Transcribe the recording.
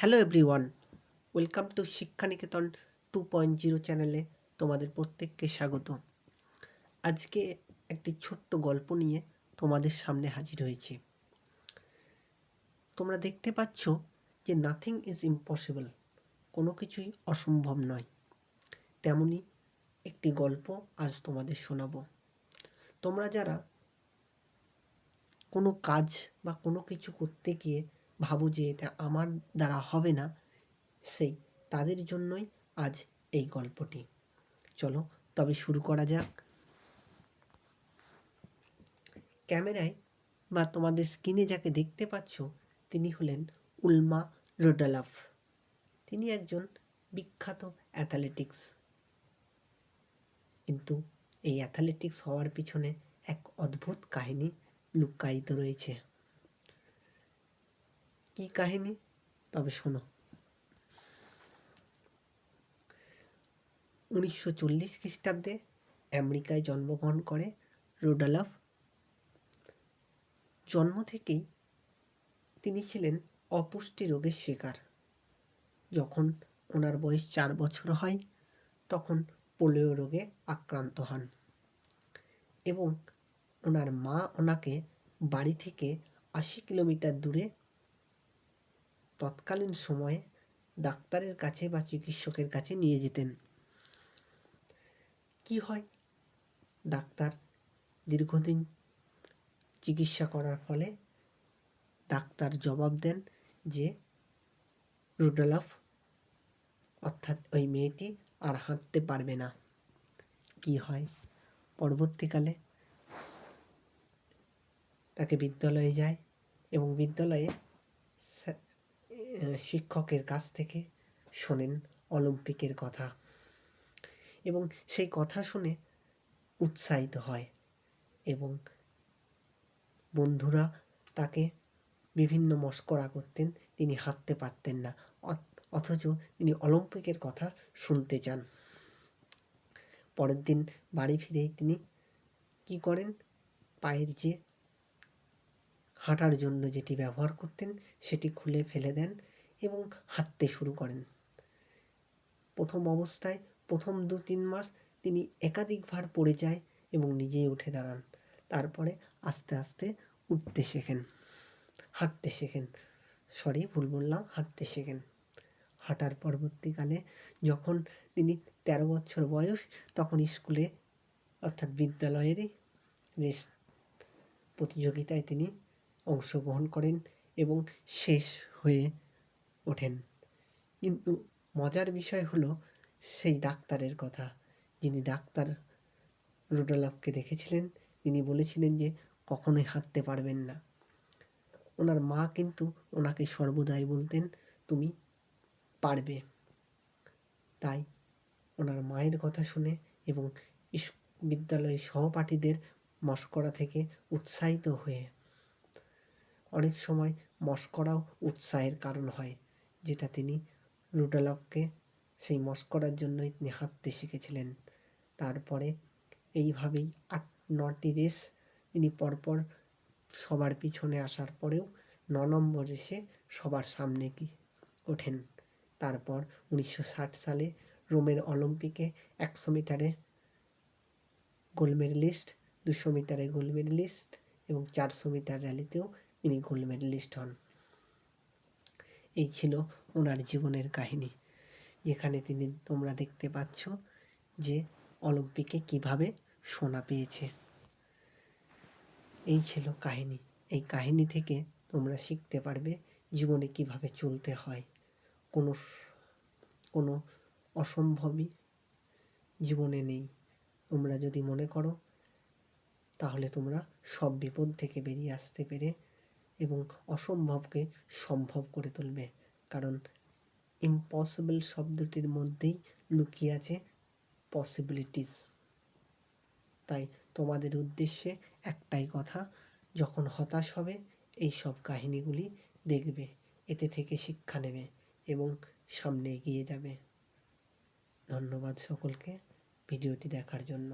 Hello everyone, welcome to Shikshaniketan two point zero চ্যানেলে তোমাদের প্রত্যেককে স্বাগত। আজকে একটি ছোট্ট গল্প নিয়ে তোমাদের সামনে হাজির হয়েছি। তোমরা দেখতে পাচ্ছ যে নাথিং ইজ ইম্পসিবল কোনো কিছুই অসম্ভব নয়। তেমনি একটি গল্প আজ তোমাদের শোনাবো। তোমরা যারা কোনো কাজ বা কোনো কিছু করতে গিয়ে ভাবো যে এটা আমার দ্বারা হবে না, সেই তাদের জন্যই আজ এই গল্পটি। চলো তবে শুরু করা যাক। ক্যামেরায় বা তোমাদের স্ক্রিনে যাকে দেখতে পাচ্ছ, তিনি হলেন উলমা রোডালাফ। তিনি একজন বিখ্যাত অ্যাথলেটিক্স। কিন্তু এই অ্যাথলেটিক্স হওয়ার পিছনে এক অদ্ভুত কাহিনী লুকায়িত রয়েছে। কি কাহিনী? তবে শোনো। উনিশশো চল্লিশ খ্রিস্টাব্দে আমেরিকায় জন্মগ্রহণ করে রোডালফ। জন্ম থেকেই তিনি ছিলেন অপুষ্টি রোগের শিকার। যখন ওনার বয়স চার বছর হয়, তখন পোলিও রোগে আক্রান্ত হন এবং ওনার মা ওনাকে বাড়ি থেকে আশি কিলোমিটার দূরে তৎকালীন সময়ে ডাক্তারের কাছে বা চিকিৎসকের কাছে নিয়ে যেতেন। কি হয়? ডাক্তার দীর্ঘদিন চিকিৎসা করার ফলে ডাক্তার জবাব দেন যে, রুডলফ, অর্থাৎ ওই মেয়েটি আর হাঁটতে পারবে না। কি হয়? পরবর্তীকালে তাকে বিদ্যালয়ে যায় এবং বিদ্যালয়ে শিক্ষকের কাছ থেকে শোনেন অলিম্পিকের কথা। এবং সেই কথা শুনে উৎসাহিত হয় এবং বন্ধুরা তাকে বিভিন্ন মস্করা করতেন, তিনি হাঁটতে পারতেন না অথচ তিনি অলিম্পিকের কথা শুনতে চান। পরের দিন বাড়ি ফিরেই তিনি কি করেন? পায়ের যে হাঁটার জন্য যেটি ব্যবহার করতেন, সেটি খুলে ফেলে দেন। এবং হাঁটতে শুরু করেন। প্রথম অবস্থায় প্রথম দু তিন মাস তিনি একাধিকবার পড়ে যায় এবং নিজেই উঠে দাঁড়ান। তারপরে আস্তে আস্তে উঠতে শেখেন, হাঁটতে শেখেন। সরি, ভুল বললাম, হাঁটতে শেখেন। হাঁটার পরবর্তীকালে যখন তিনি তেরো বছর বয়স, তখন স্কুলে অর্থাৎ বিদ্যালয়েরই রেস প্রতিযোগিতায় তিনি অংশগ্রহণ করেন এবং শেষ হয়ে ওঠেন। কিন্তু মজার বিষয় হলো সেই ডাক্তারের কথা। যিনি ডাক্তার রুডোলাফকে দেখেছিলেন, তিনি বলেছিলেন যে কখনোই হাঁটতে পারবেন না। ওনার মা কিন্তু ওনাকে সর্বদাই বলতেন, তুমি পারবে। তাই ওনার মায়ের কথা শুনে এবং বিদ্যালয়ের সহপাঠীদের মস্করা থেকে উৎসাহিত হয়ে। অনেক সময় মস্করাও উৎসাহের কারণ হয়। যেটা তিনি রুডালফকে সেই মস্করার জন্যই তিনি হাঁটতে শিখেছিলেন। তারপরে এইভাবেই আট, নটি রেস তিনি পরপর সবার পিছনে আসার পরেও ন নম্বর রেসে সবার সামনে কি ওঠেন। তারপর উনিশশো ষাট সালে রোমের অলিম্পিকে একশো মিটারে গোল্ড মেডেলিস্ট দুশো মিটারে গোল্ড মেডেলিস্ট এবং চারশো মিটার র্যালিতেও তিনি গোল্ড মেডেলিস্ট হন। এই ছিল ওনার জীবনের কাহিনী, যেখানে তিনি তোমরা দেখতে পাচ্ছ যে অলিম্পিকে কীভাবে সোনা পেয়েছে। এই ছিল কাহিনী। এই কাহিনী থেকে তোমরা শিখতে পারবে জীবনে কীভাবে চলতে হয়। কোনো কোনো অসম্ভবই জীবনে নেই। তোমরা যদি মনে করো, তাহলে তোমরা সব বিপদ থেকে বেরিয়ে আসতে পেরে এবং অসম্ভবকে সম্ভব করে তুলবে। কারণ ইম্পসিবল শব্দটির মধ্যেই লুকিয়ে আছে পসিবিলিটিস তাই তোমাদের উদ্দেশ্যে একটাই কথা, যখন হতাশ হবে, এই সব কাহিনীগুলি দেখবে, এতে থেকে শিক্ষা নেবে এবং সামনে এগিয়ে যাবে। ধন্যবাদ সকলকে ভিডিওটি দেখার জন্য।